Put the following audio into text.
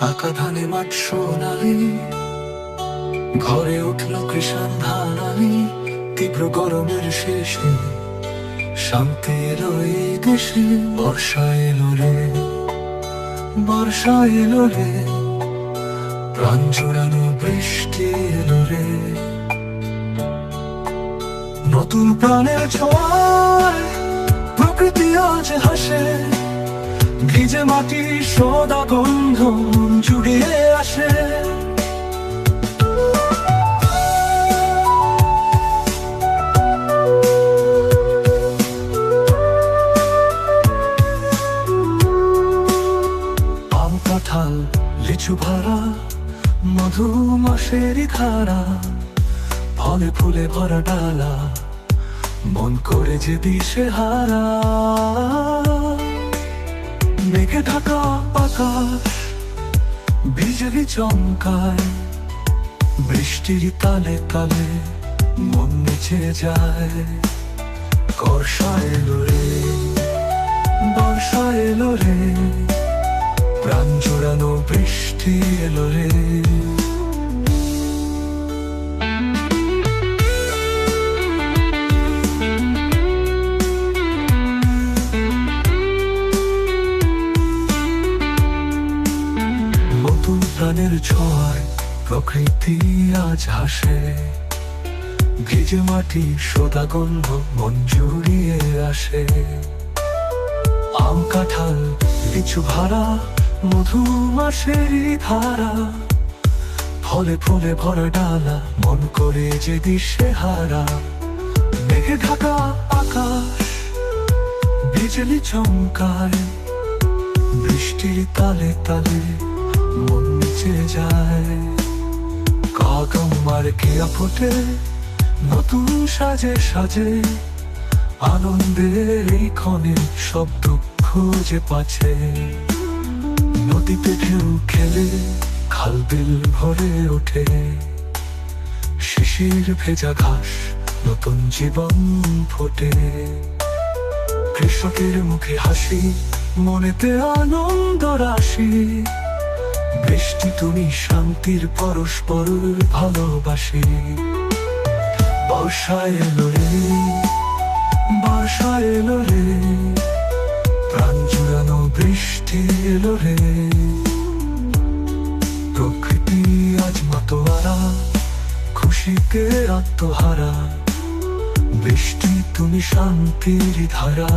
পাকা ধানে মাঠ সোনালি, ঘরে উঠল কৃষাণ ধানালি তীব্র গরমের শেষে শান্তি এলো এই দেশে, বর্ষা এলো রে, বর্ষা এলো রে, প্রাণ জোড়ানো বৃষ্টি এলো রে। নতুন প্রাণের ছোঁয়ায় প্রকৃতি আজ হাসে। ভিজে মাটি সদা গন্ধ জুড়িয়ে আসে। কাঁঠাল, লিচু ভরা, মধু মাসেরই ধারা, ফলে ফুলে ভরা ডালা, মন করে যে দিশে হারা। মেঘে ঢাকা আকাশ বিজলি চমকায় বৃষ্টির তালে তালে মন নিচে যায়। বর্ষা এলো প্রাণের ছোঁয়ায় প্রকৃতি আজ হাসে। ভিজে মাটি, সোদা গন্ধ, মন জুড়িয়ে আসে। আম কাঁঠাল, লিচু ভাড়া মধু মাসেরই ধারা। ফলে ফুলে ভরা ডালা, মন করে যে দিশে হারা। মেঘে ঢাকা আকাশ বিজলি চমকায়। বৃষ্টির তালে তালে মন নিচে যায়। কাগম কেয়া ফোটে, নতুন সাজে সাজে। আনন্দের এই ক্ষণে সব দুঃখ যে পাছে নদীতে ঢেউ খেলে, খাল বিল ভরে ওঠে। শিশির ভেজা ঘাস নতুন জীবন ফোটে। কৃষকের মুখে হাসি, মনেতে আনন্দ রাশি। বৃষ্টি তুমি শান্তির পরস্পর ভালোবাসে। বর্ষা এলো রে, বর্ষা এলো রে, প্রাণ জুড়ানো বৃষ্টি এলো রে। প্রকৃতি আজ মাতোয়ারা খুশিতে আত্মহারা, বৃষ্টি তুমি শান্তির ধারা।